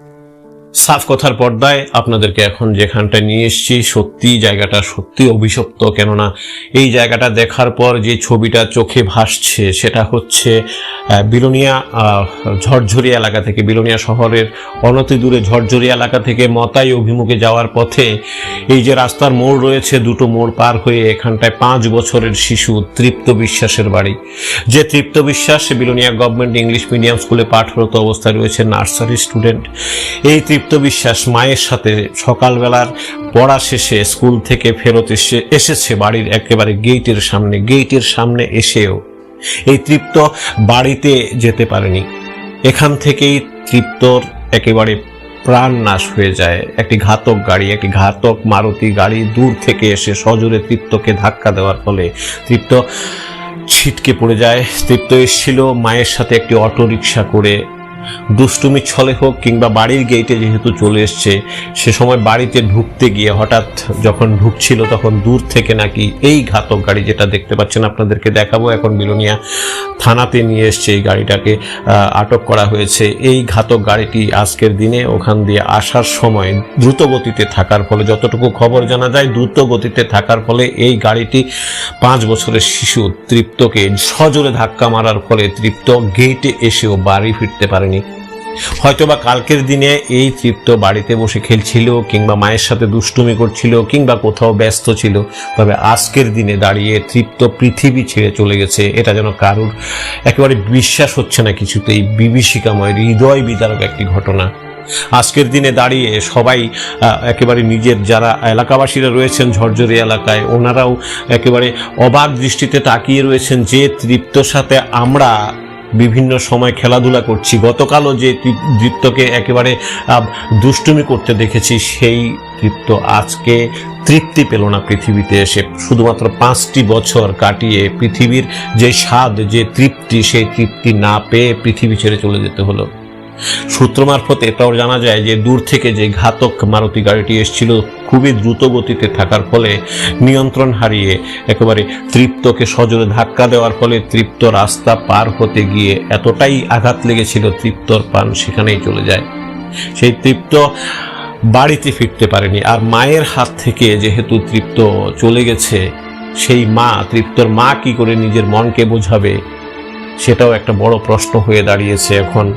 Mm-hmm. সাফ কথার পর্দায় আপনাদেরকে এখন যেখানটা নিয়ে এসেছি, সত্যি জায়গাটা সত্যি অভিশপ্ত। কেননা এই জায়গাটা দেখার পর যে ছবিটা চোখে ভাসছে, সেটা হচ্ছে বিলোনিয়া ঝরঝরি এলাকা থেকে, বিলোনিয়া শহরের অনতি দূরে ঝরঝরি এলাকা থেকে মতাই অভিমুখে যাওয়ার পথে এই যে রাস্তার মোড় রয়েছে, দুটো মোড় পার হয়ে এখানটায় পাঁচ বছরের শিশু তৃপ্ত বিশ্বাসের বাড়ি। যে তৃপ্ত বিশ্বাস বিলোনিয়া গভর্নমেন্ট ইংলিশ মিডিয়াম স্কুলে পাঠরত অবস্থায় রয়েছে নার্সারি স্টুডেন্ট। এই তৃপ্ত বিশ্বাস মায়ের সাথে সকালবেলার পড়া শেষে স্কুল থেকে ফেরত এসে এসেছে বাড়ির একেবারে গেটের সামনে গেটের সামনে এসেও। এই তৃপ্ত বাড়িতে যেতে পারেনি। এখান থেকেই তৃপ্তর একেবারে প্রাণ নাশ হয়ে যায়। একটি ঘাতক গাড়ি, একটি ঘাতক মারুতি গাড়ি দূর থেকে এসে সজোরে তৃপ্তকে ধাক্কা দেওয়ার ফলে তৃপ্ত ছিটকে পড়ে যায়। তৃপ্ত এসেছিল মায়ের সাথে একটি অটো রিক্সা করে দুষ্টুমি ছলে হোক কিংবা বাড়ির গেটে যেহেতু চলে এসছে, সে সময় বাড়িতে ঢুকতে গিয়ে হঠাৎ যখন ঢুকছিল তখন দূর থেকে নাকি এই ঘাতক গাড়ি যেটা দেখতে পাচ্ছেন আপনাদেরকে দেখাবো। এখন বিলোনিয়া থানাতে নিয়ে এসছে এই গাড়িটাকে আটক করা হয়েছে। এই ঘাতক গাড়িটি আজকের দিনে ওখান দিয়ে আসার সময় দ্রুত গতিতে থাকার ফলে, যতটুকু খবর জানা যায় দ্রুত গতিতে থাকার ফলে এই গাড়িটি পাঁচ বছরের শিশু তৃপ্তকে সজোরে ধাক্কা মারার ফলে তৃপ্ত গেটে এসেও বাড়ি ফিরতে পারেনি। হয়তোবা কালকের দিনে এই তৃপ্ত বাড়িতে বসে খেলছিল, কিংবা মায়ের সাথে দুষ্টুমি করছিল, কিংবা কোথাও ব্যস্ত ছিল। তবে আজকের দিনে দাঁড়িয়ে তৃপ্ত পৃথিবী ছেড়ে চলে গেছে, এটা যেন কারুর একেবারে বিশ্বাস হচ্ছে না কিছুতেই। বিভীষিকাময়, হৃদয় বিদারক একটি ঘটনা। আজকের দিনে দাঁড়িয়ে সবাই একেবারে নিজের, যারা এলাকাবাসীরা রয়েছেন ঝরঝরি এলাকায়, ওনারাও একেবারে অবাক দৃষ্টিতে তাকিয়ে রয়েছেন যে তৃপ্তর সাথে আমরা বিভিন্ন সময় খেলাধুলা করছি। গতকালও যে তৃপ্তকে একেবারে দুষ্টুমি করতে দেখেছি, সেই তৃপ্ত আজকে তৃপ্তি পেল না পৃথিবীতে এসে। শুধুমাত্র পাঁচটি বছর কাটিয়ে পৃথিবীর যে স্বাদ, যে তৃপ্তি, সেই তৃপ্তি না পেয়ে পৃথিবী ছেড়ে চলে যেতে হলো। সূত্র মারফত এটাও জানা যায় যে দূর থেকে যে ঘাতক মারুতি গাড়িটি এসেছিল খুবই দ্রুত গতিতে থাকার ফলে নিয়ন্ত্রণ হারিয়ে একেবারে তৃপ্তকে সজোরে ধাক্কা দেওয়ার ফলে তৃপ্ত রাস্তা পার হতে গিয়ে এতটাই আঘাত লেগেছিল তৃপ্তর পান সেখানেই চলে যায়। সেই তৃপ্ত বাড়িতে ফিরতে পারেনি। আর মায়ের হাত থেকে যেহেতু তৃপ্ত চলে গেছে, সেই মা, তৃপ্তর মা কি করে নিজের মনকে বোঝাবে, সেটাও একটা বড় প্রশ্ন হয়ে দাঁড়িয়েছে এখন।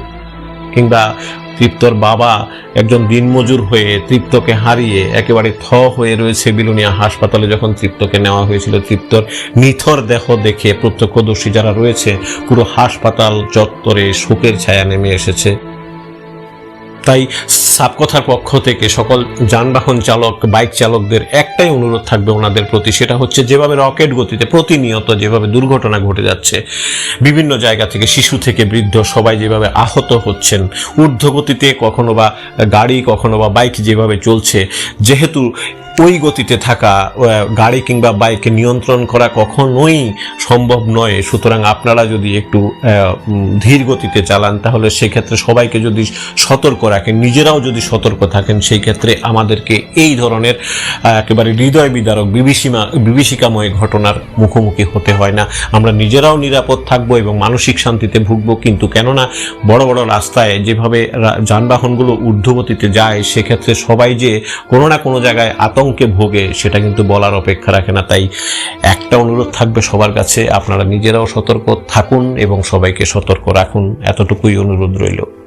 কিংবা তৃপ্তর বাবা একজন দিনমজুর হয়ে তৃপ্তকে হারিয়ে একেবারে থ হয়ে রয়েছে বিলুনিয়া হাসপাতালে যখন তৃপ্তকে নেওয়া হয়েছিল, তৃপ্তর নিথর দেহ দেখে প্রত্যক্ষদর্শী যারা রয়েছে, পুরো হাসপাতাল চত্বরে শোকের ছায়া নেমে এসেছে। তাই সাবকথার পক্ষ থেকে সকল যানবাহন চালক, বাইক চালকদের একটাই অনুরোধ থাকবে ওনাদের প্রতি, সেটা হচ্ছে যেভাবে রকেট গতিতে প্রতিনিয়ত যেভাবে দুর্ঘটনা ঘটে যাচ্ছে, বিভিন্ন জায়গা থেকে শিশু থেকে বৃদ্ধ সবাই যেভাবে আহত হচ্ছেন, ঊর্ধ্বগতিতে কখনো বা গাড়ি, কখনো বা বাইক যেভাবে চলছে, যেহেতু ওই গতিতে থাকা গাড়ি কিংবা বাইকে নিয়ন্ত্রণ করা কখনোই সম্ভব নয়। সুতরাং আপনারা যদি একটু ধীর গতিতে চালান, তাহলে সেক্ষেত্রে সবাইকে যদি সতর্ক রাখেন, নিজেরাও যদি সতর্ক থাকেন, সেই ক্ষেত্রে আমাদেরকে এই ধরনের একেবারে হৃদয় বিদারক, বিভীষিমা, বিভীষিকাময় ঘটনার মুখোমুখি হতে হয় না। আমরা নিজেরাও নিরাপদ থাকব এবং মানসিক শান্তিতে ভুগবো, কিন্তু কেননা বড় বড় রাস্তায় যেভাবে যানবাহনগুলো ঊর্ধ্বগতিতে যায়, সেক্ষেত্রে সবাই যে কোনো না কোনো জায়গায় আতঙ্কে ভোগে সেটা কিন্তু বলার অপেক্ষা রাখে না। তাই একটা অনুরোধ থাকবে সবার কাছে, আপনারা নিজেরাও সতর্ক থাকুন এবং সবাইকে সতর্ক রাখুন। এতটুকুই অনুরোধ রইল।